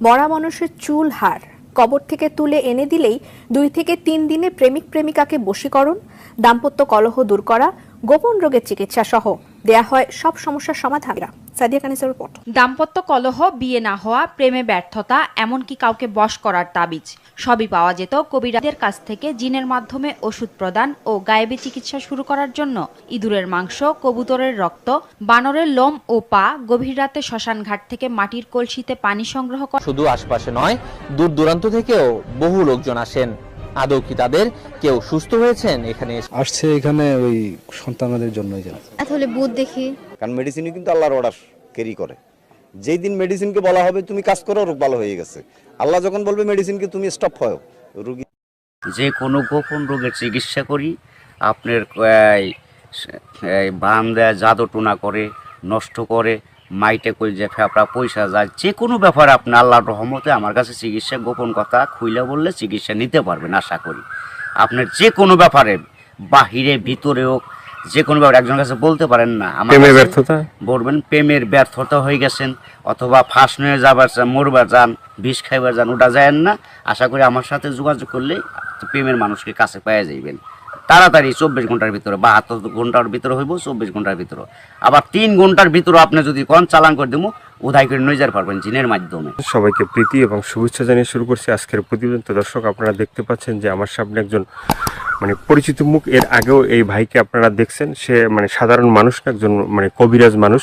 মরা মানুষের চুল হার। কবর থেকে তুলে এনে দিলেই দুই থেকে তিন দিনে প্রেমিক প্রেমিকাকে বশীকরণ, দাম্পত্য কলহ দূর করা, গোপন রোগের চিকিৎসা সহ দেয়া হয় সব সমস্যার সমাধানরা সাদিয়া কানিসের রিপোর্ট দাম্পত্য কলহ বিয়ে না হওয়া প্রেমে ব্যর্থতা এমনকি কাউকে বশ করার তাবিজ সবই পাওয়া যেত কবিরাজদের কাছ থেকে জিনের মাধ্যমে ওষুধ প্রদান ও গায়েবী চিকিৎসা শুরু করার জন্য। ইঁদুরের মাংস কবুতরের রক্ত বানরের লোম ও পা গভীর রাতে শ্মশান ঘাট থেকে মাটির কলসিতে পানি সংগ্রহ করা শুধু আশপাশে নয় দূর দূরান্ত থেকেও বহু লোকজন আসেন। আদৌ কি তাদের কেউ সুস্থ হয়েছেন এখানে আসছে এখানে ওই সন্তানদের জন্যই যেন। আসলে বুধ দেখি। কারণ মেডিসিনই কিন্তু আল্লাহর অর্ডার ক্যারি করে। যেই দিন মেডিসিনকে বলা হবে তুমি কাজ করো রোগ ভালো হয়ে গেছে। আল্লাহ যখন বলবে মেডিসিনকে তুমি স্টপ হয় রুগী যে কোনো গোপন রোগের চিকিৎসা করি আপনার এই এই বান দেয় জাদু টুনা করে নষ্ট করে মাইটে কই যে ফেপড়া পয়সা যায় যে কোনো ব্যাপারে আপনি আল্লাহর রহমতে আমার কাছে চিকিৎসা গোপন কথা খুইলে বললে চিকিৎসা নিতে পারবেন আশা করি। আপনার যে কোনো ব্যাপারে বাহিরে ভিতরে হোক যে কোনো ব্যাপারে একজনের কাছে বলতে পারেন না। আমার প্রেমের ব্যর্থতা? বলবেন প্রেমের ব্যর্থতা হয়ে গেছেন অথবা ফাঁস নিয়ে যাবার চান মরবার যান বিষ খাইবার যান ওটা যায় না। আশা করি আমার সাথে যোগাযোগ করলে প্রেমের মানুষকে কাছে পেয়ে যাইবেন। তাড়াতাড়ি চব্বিশ ঘণ্টার ভিতরে বাহাত্তর ঘণ্টার ভিতরে হইব, চব্বিশ ঘণ্টার ভিতরে। আবার তিন ঘণ্টার ভিতরে আপনি যদি কোন চালান করে দেবো উদয় করে নিয়ে যেতে পারবেন জিনের মাধ্যমে। সবাইকে প্রীতি এবং শুভেচ্ছা জানিয়ে শুরু করছি আজকের প্রতিবেদন। তো দর্শক, আপনারা দেখতে পাচ্ছেন যে আমার সামনে একজন মানে পরিচিত মুখ। এর আগেও এই ভাইকে আপনারা দেখছেন। সে মানে সাধারণ মানুষ না, একজন মানে কবিরাজ মানুষ।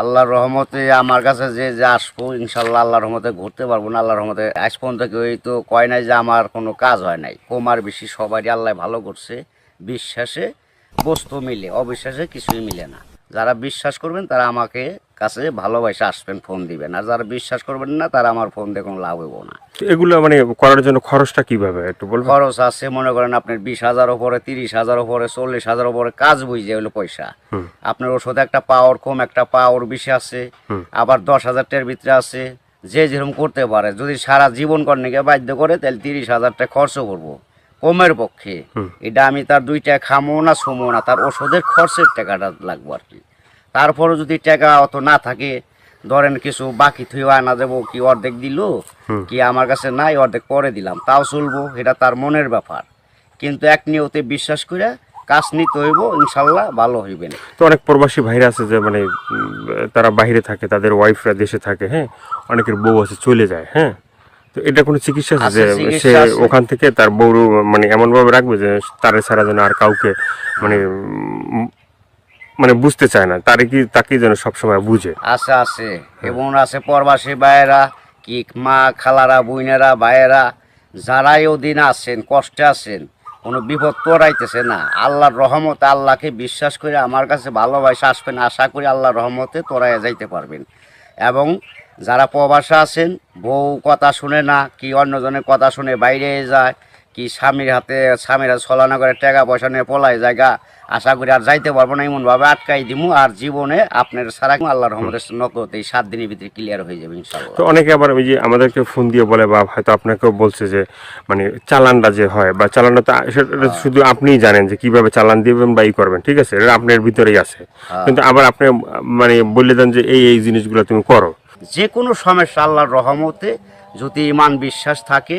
আল্লাহর রহমতে আমার কাছে যে যে আসব, ইনশাল্লাহ আল্লাহর রহমতে ঘুরতে পারব না, আল্লাহর রহমতে আজ পর্যন্ত কেউ তো কয় নাই যে আমার কোনো কাজ হয় নাই। কমার বেশি সবারই আল্লাহ ভালো করছে, বিশ্বাসে, বস্তু মিলে, অবিশ্বাসে কিছুই মিলে না। যারা বিশ্বাস করবেন তারা আমাকে কাছে ভালোবাসে আসবেন ফোন দিবেন। আর যারা বিশ্বাস করবেন না তারা আমার ফোন দিয়ে কোনো লাভ হইব না। এগুলো মানে করার জন্য খরচটা কীভাবে একটু বলবেন? খরচ আছে মনে করেন আপনার বিশ হাজার উপরে তিরিশ হাজার উপরে চল্লিশ হাজার উপরে কাজ বুঝে হলো পয়সা। আপনার ওষুধ একটা পাওয়ার কম একটা পাওয়ার বেশি আছে। আবার দশ হাজার টাকার ভিতরে আছে। যে যেরকম করতে পারে যদি সারা জীবন কর্ণীকে বাধ্য করে তাহলে তিরিশ হাজার টাকা খরচ করব। কমের পক্ষে। এটা আমি তার দুই টাকা খামো না সমো না তার ওষুধের খরচের টাকাটা লাগবো আর কি। তারপরে যদি টাকা অত না থাকে ধরেন কিছু বাকি থুই আনা দেবো কি অর্ধেক দিল? কি আমার কাছে নাই অর্ধেক পরে দিলাম তাও চলবো এটা তার মনের ব্যাপার। কিন্তু এক নিয়তে বিশ্বাস করে কাজ নিতে হইব ইনশাল্লাহ ভালো হইবে না। তো অনেক প্রবাসী ভাইরা আছে যে মানে তারা বাইরে থাকে তাদের ওয়াইফরা দেশে থাকে হ্যাঁ? অনেকের বউ আছে চলে যায় হ্যাঁ? তো এটা কোনো চিকিৎসা আছে যে সে ওখান থেকে তার বউ মানে এমন ভাবে রাখবে যে তারে ছাড়া যেন আর কাউকে মানে মানে বুঝতে চায় না। তারে কি তাকে যেন সবসময় বুঝে। আছে আছে। এবং আছে প্রবাসী ভাইয়েরা কি মা খালারা বুইনেরা ভাইয়েরা যারাই ওদিন আছেন কষ্টে আছেন কোনো বিপদ তোরাইতেছে না। আল্লাহর রহমতে আল্লাহকে বিশ্বাস করে আমার কাছে ভালোবাসা আসবেন আশা করি আল্লাহর রহমতে তোরাই যাইতে পারবেন। এবং যারা প্রবাসে আছেন বউ কথা শুনে না কি অন্যজনের কথা শুনে বাইরে যায় কি স্বামীর হাতে স্বামীরা ছলনা করে টাকা পয়সা নিয়ে পলায় জায়গা আশা করি আর যাইতে পারব না এমনভাবে আটকাই দিমু আর জীবনে আপনার সারা আল্লাহ রহমতের নগদ এই সাত দিনের ভিতরে ক্লিয়ার হয়ে যাবে ইনশাল্লাহ তো অনেকে আবার ওই যে আমাদেরকে ফোন দিয়ে বলে বা হয়তো আপনাকেও বলছে যে মানে চালানটা যে হয় বা চালানটা তো সেটা শুধু আপনিই জানেন যে কীভাবে চালান দিবেন বা ই করবেন ঠিক আছে? এটা আপনার ভিতরেই আছে। কিন্তু আবার আপনি মানে বলে দেন যে এই এই জিনিসগুলো তুমি করো। যে কোনো সমস্যা আল্লাহর রহমতে যদি ইমান বিশ্বাস থাকে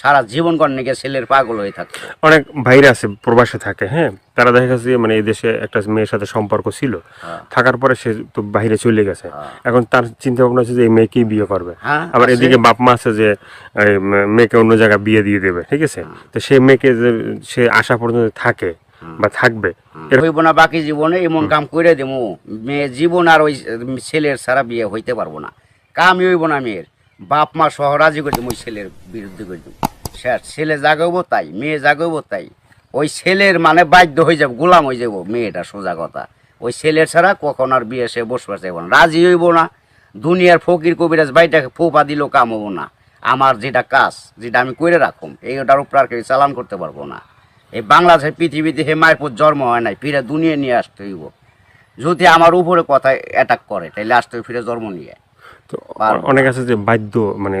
সারা জীবন কর্ণিকে ছেলের পাগল হয়ে থাকে। অনেক ভাইরা আছে প্রবাসে থাকে হ্যাঁ? তারা দেখা গেছে যে মানে এই দেশে একটা মেয়ের সাথে সম্পর্ক ছিল। থাকার পরে সে তো বাইরে চলে গেছে। এখন তার চিন্তা ভাবনা হচ্ছে যে এই মেয়েকেই বিয়ে করবে। হ্যাঁ, আবার এদিকে বাপ মা আছে যে মেয়েকে অন্য জায়গায় বিয়ে দিয়ে দেবে ঠিক আছে? তো সে মেয়েকে যে সে আসা পর্যন্ত থাকে বা থাকবে। হইব না বাকি জীবনে এমন কাম করে দেবো মেয়ে জীবন আর ওই ছেলের সারা বিয়ে হইতে পারব না। কামই হইব না মেয়ের। বাপ মা সহ রাজি করে দেবো ওই ছেলের বিরুদ্ধে করে দেবো সে ছেলে জাগাবো তাই, মেয়ে জাগাবো তাই। ওই ছেলের মানে বাধ্য হয়ে যাব, গোলাম হয়ে যাব, মেয়েটা সোজা কথা। ওই ছেলের ছাড়া কখন আর বিয়ে সে বসবার চাইব না, রাজি হইব না। দুনিয়ার ফকির কবিরাজ বাইটাকে ফোপা দিলেও কাম হব না। আমার যেটা কাজ, যেটা আমি করে রাখুম, এইটার উপর আর কেউ চালান করতে পারব না। এই বাংলাদেশের পৃথিবীতে হে মায়ের জন্ম হয় নাই, ফিরে দুনিয়া নিয়ে আসতে হইব। যদি আমার উপরে কথা অ্যাটাক করে তাহলে আসতে ফিরে জন্ম নিয়ে। তো অনেক আছে যে বাধ্য মানে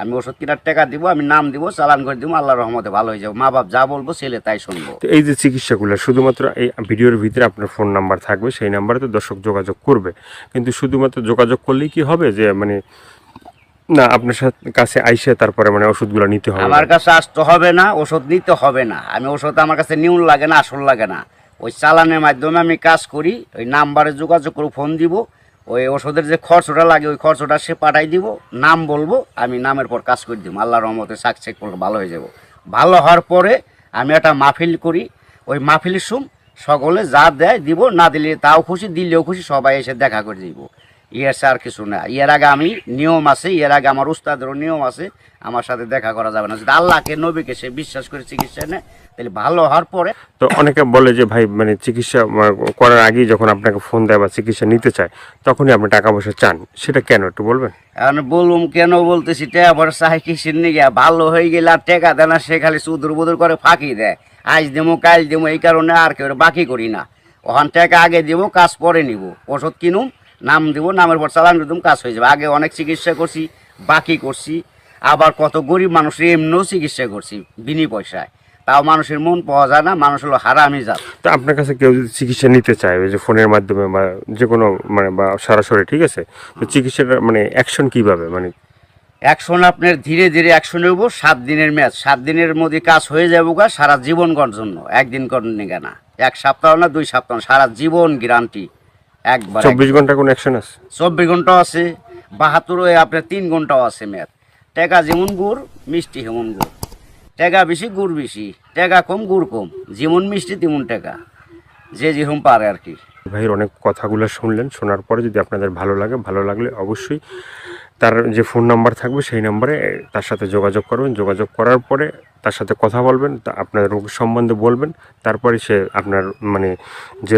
আমি ওষুধ কেনার টাকা দিব আমি নাম দিব চালান করে দিব আল্লাহ রহমতে ভালো হয়ে যাব। মা বাপ যা বলব ছেলে তাই শুনব। তো এই যে চিকিৎসাগুলো শুধুমাত্র এই ভিডিওর ভিতরে আপনার ফোন নাম্বার থাকবে সেই নাম্বারে তো দর্শক যোগাযোগ করবে। কিন্তু শুধুমাত্র যোগাযোগ করলেই কি হবে যে মানে না আপনার সাথে কাছে আইসে তারপরে মানে ওষুধগুলো নিতে হবে? আমার কাছে আসতে হবে না ওষুধ নিতে হবে না। আমি ওষুধ আমার কাছে নিউন লাগে না আসল লাগে না। ওই চালানের মাধ্যমে আমি কাজ করি ওই নাম্বারে যোগাযোগ করে ফোন দিব। ওই ওষুধের যে খরচটা লাগে, ওই খরচটা সে পাঠাই দিব, নাম বলব, আমি নামের পর কাজ করে দিব। আল্লাহ রহমতে সাকসেস করলে ভালো হয়ে যাব। ভালো হওয়ার পরে আমি একটা মাহফিল করি। ওই মাহফিলের সুম সকলে যা দেয় দিব, না দিলে তাও খুশি, দিলেও খুশি, সবাই এসে দেখা করে দিব। ইয়ার আর কিছু না। ইয়ার আগে আমি নিয়ম আছে, ইয়ার আগে আমার উস্তাদেরও নিয়ম আছে, আমার সাথে দেখা করা যাবে না। যদি আল্লাহকে, নবীকে সে বিশ্বাস করে চিকিৎসা নেয় তাহলে ভালো হওয়ার পরে তো অনেকে বলে যে ভাই মানে চিকিৎসা করার আগেই যখন আপনাকে ফোন দেয় বা চিকিৎসা নিতে চায় তখনই আপনি টাকা পয়সা চান। সেটা কেন একটু বলবেন? এখন বলুম কেন বলতেছি টাকা পরে চাই কিসের নিয়ে ভালো হয়ে গেলে আর টেকা দেয় না সে খালি সুদূর বুদুর করে ফাঁকি দেয়। আজ দেবো কাল দেবো এই কারণে আর কেউ বাকি করি না। ওখান টাকা আগে দেবো কাজ পরে নিব। ওষুধ কিনুম নাম দেবো নামের পর চালান দিতাম কাজ হয়ে যাবে। আগে অনেক চিকিৎসা করছি বাকি করছি। আবার কত গরিব মানুষের এমনিও চিকিৎসা করছি বিনি পয়সায়। তাও মানুষের মন পাওয়া যায় না মানুষ হলো হারামি জাত। তো আপনার কাছে কেউ যদি চিকিৎসা নিতে চায় ওই যে ফোনের মাধ্যমে বা যে কোনো মানে বা সরাসরি ঠিক আছে? তো চিকিৎসাটা মানে অ্যাকশন কীভাবে? মানে অ্যাকশন আপনার ধীরে ধীরে অ্যাকশন হইব সাত দিনের ম্যাচ সাত দিনের মধ্যে কাজ হয়ে যাব গা সারা জীবন করার জন্য। একদিন করেন না। এক সপ্তাহ না দুই সপ্তাহ সারা জীবন গ্যারান্টি একবার চব্বিশ ঘণ্টা কোনো অ্যাকশন আছে? চব্বিশ ঘন্টাও আছে বাহাত্তর হয়ে আপনার তিন ঘন্টাও আছে ম্যাথ টাকা যেমন গুড় মিষ্টি হেমন গুড়। টাকা বেশি, গুড় বেশি। টাকা কম, গুড় কম। যেমন মিষ্টি, তেমন টাকা যে যেরকম পারে আর কি। ভাইয়ের অনেক কথাগুলো শুনলেন, শোনার পরে যদি আপনাদের ভালো লাগে, ভালো লাগলে অবশ্যই তার যে ফোন নাম্বার থাকবে, সেই নাম্বারে তার সাথে যোগাযোগ করবেন। যোগাযোগ করার পরে তার সাথে কথা বলবেন আপনার রোগ সম্বন্ধে বলবেন। তারপরে সে আপনার মানে যে